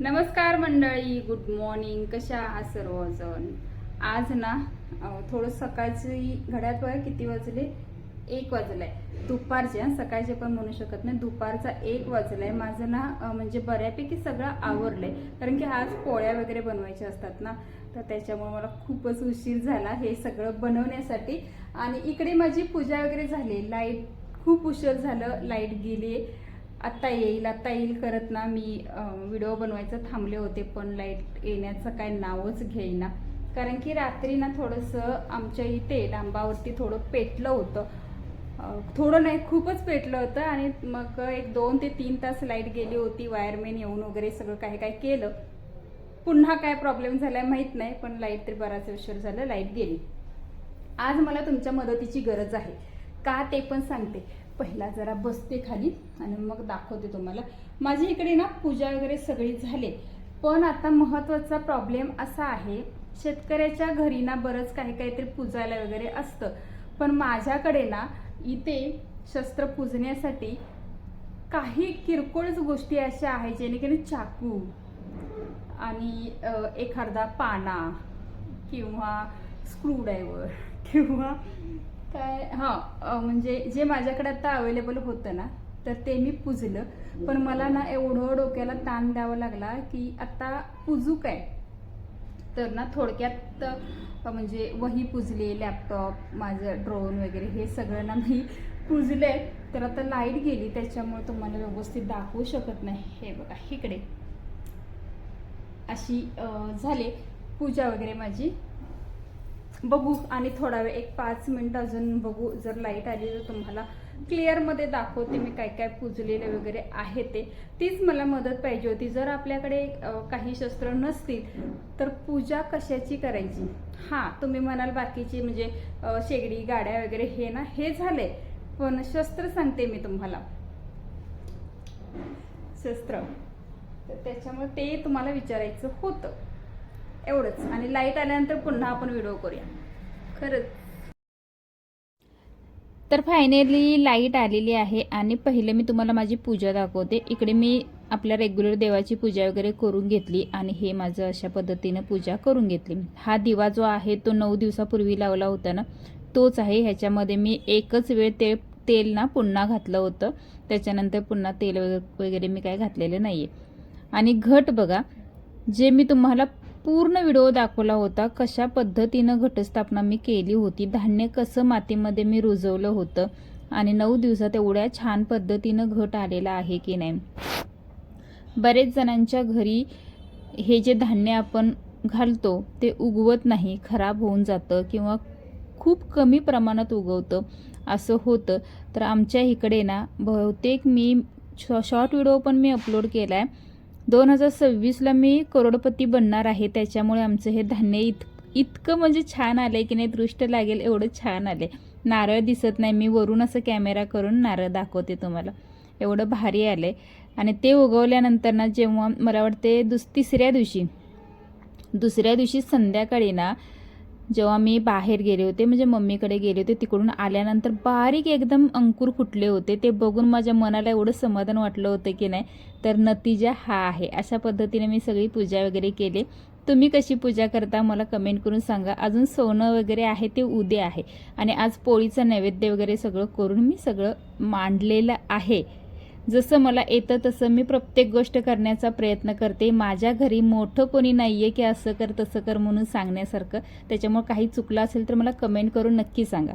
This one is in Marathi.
नमस्कार मंडळी गुड मॉर्निंग कशा आहात सर्वजण? आज ना थोडं सकाळची घड्यात बघा किती वाजले? एक वाजलाय. दुपारचे हं, सकाळचे पण म्हणू शकत नाही. दुपारचा एक वाजलाय. माझं ना म्हणजे बऱ्यापैकी सगळं आवरलंय. कारण की आज पोळ्या वगैरे बनवायच्या असतात ना तर त्याच्यामुळे मला खूपच उशीर झाला हे सगळं बनवण्यासाठी. आणि इकडे माझी पूजा वगैरे झाली. लाइट खूप उशीर झालं. लाइट गेली आत्ता येईल आत्ता येईल करत ना. मी व्हिडिओ बनवायचं थांबले होते पण लाइट येण्याचं काय नावच घेईना. कारण की रात्री ना थोडंसं आमच्या इथे डांबावरती थोडं पेटलं होतं. थोडं नाही खूपच पेटलं होतं आणि मग एक दोन ते तीन तास लाइट गेली होती. वायरमॅन येऊन वगैरे सगळं काही काय केलं. पुन्हा काय प्रॉब्लेम झालाय माहीत नाही पण लाइट तरी बराच उशीर झालं लाइट गेली. आज मला तुमच्या मदतीची गरज आहे. का ते पण सांगते. पहिला जरा बसते खाली आणि मग दाखवते तुम्हाला. माझी इकडे ना पूजा वगैरे सगळी झाले. पण आता महत्त्वाचा प्रॉब्लेम असा आहे शेतकऱ्याच्या घरी ना बरंच काही काहीतरी पूजायला वगैरे असतं. पण माझ्याकडे ना इथे शस्त्र पूजण्यासाठी काही किरकोळच गोष्टी अशा आहेत जेणेकरून चाकू आणि एखादा पाना किंवा स्क्रूड्रायव्हर किंवा काय हां म्हणजे जे माझ्याकडे आता अवेलेबल होतं ना तर ते मी पुजलं. पण मला ना एवढं डोक्याला ताण द्यावा लागला की आता पुजू काय? तर ना थोडक्यात म्हणजे वही पुजली लॅपटॉप माझं ड्रोन वगैरे हे सगळं ना मी पुजले तर आता लाइट गेली त्याच्यामुळे तुम्हाला व्यवस्थित दाखवू शकत नाही. हे बघा इकडे. अशी झाले पूजा वगैरे माझी. बघू आणि थोडा वेळ एक पाच मिनिट अजून बघू. जर लाइट आली तर तुम्हाला क्लिअरमध्ये दाखवते मी काय काय पुजलेले वगैरे आहे ते. तीच मला मदत पाहिजे होती. जर आपल्याकडे काही शस्त्र नसतील तर पूजा कशाची करायची? हां तुम्ही म्हणाल बाकीची म्हणजे शेगडी गाड्या वगैरे हे ना हे झाले पण शस्त्र सांगते मी तुम्हाला. शस्त्र. तर त्याच्यामुळे ते तुम्हाला विचारायचं होतं. एवढंच. आणि लाइट आल्यानंतर पुन्हा आपण व्हिडिओ करूया. खरंच. तर फायनली लाइट आलेली आहे आणि पहिले मी तुम्हाला माझी पूजा दाखवते. इकडे मी आपल्या रेग्युलर देवाची पूजा वगैरे करून घेतली आणि हे माझं अशा पद्धतीनं पूजा करून घेतली. हा दिवा जो आहे तो नऊ दिवसापूर्वी लावला होता ना तोच आहे. ह्याच्यामध्ये मी एकच वेळ ते तेल ना पुन्हा घातलं होतं. त्याच्यानंतर पुन्हा तेल वगैरे मी काय घातलेलं नाही आहे आणि घट बघा जे मी तुम्हाला पूर्ण व्हिडिओ दाखवला होता कशा पद्धतीनं घटस्थापना मी केली होती धान्य कसं मातीमध्ये मी रुजवलं होतं आणि नऊ दिवसात एवढ्या छान पद्धतीनं घट आलेला आहे की नाही. बरेच जणांच्या घरी हे जे धान्य आपण घालतो ते उगवत नाही खराब होऊन जातं किंवा खूप कमी प्रमाणात उगवतं असं होतं. तर आमच्या इकडे ना बहुतेक मी शॉ शॉर्ट व्हिडिओ पण मी अपलोड केला आहे दोन हजार सव्वीसला मी करोडपती बनणार आहे. त्याच्यामुळे आमचं हे धान्य इत इतकं म्हणजे छान आलं आहे की नाही दृष्ट लागेल एवढं छान आलं आहे नारळ दिसत नाही. मी वरून असं कॅमेरा करून नारळ दाखवते तुम्हाला. एवढं भारी आलं आहे आणि ते उगवल्यानंतर ना जेव्हा मला वाटते दुस तिसऱ्या दिवशी दुसऱ्या दिवशी संध्याकाळी ना जेव्हा मी बाहेर गेले होते म्हणजे मम्मीकडे गेले होते तिकडून आल्यानंतर बारीक एकदम अंकुर फुटले होते. ते बघून माझ्या मनाला एवढं समाधान वाटलं होतं की नाही तर नतीजा हा आहे. अशा पद्धतीने मी सगळी पूजा वगैरे केली. तुम्ही कशी पूजा करता मला कमेंट करून सांगा. अजून सोनं वगैरे आहे ते उद्या आहे. आणि आज पोळीचं नैवेद्य वगैरे सगळं करून मी सगळं मांडलेलं आहे. जसं मला येतं तसं मी प्रत्येक गोष्ट करण्याचा प्रयत्न करते. माझ्या घरी मोठं कोणी नाही आहे की असं कर तसं कर म्हणून सांगण्यासारखं. त्याच्यामुळे काही चुकलं असेल तर मला कमेंट करून नक्की सांगा.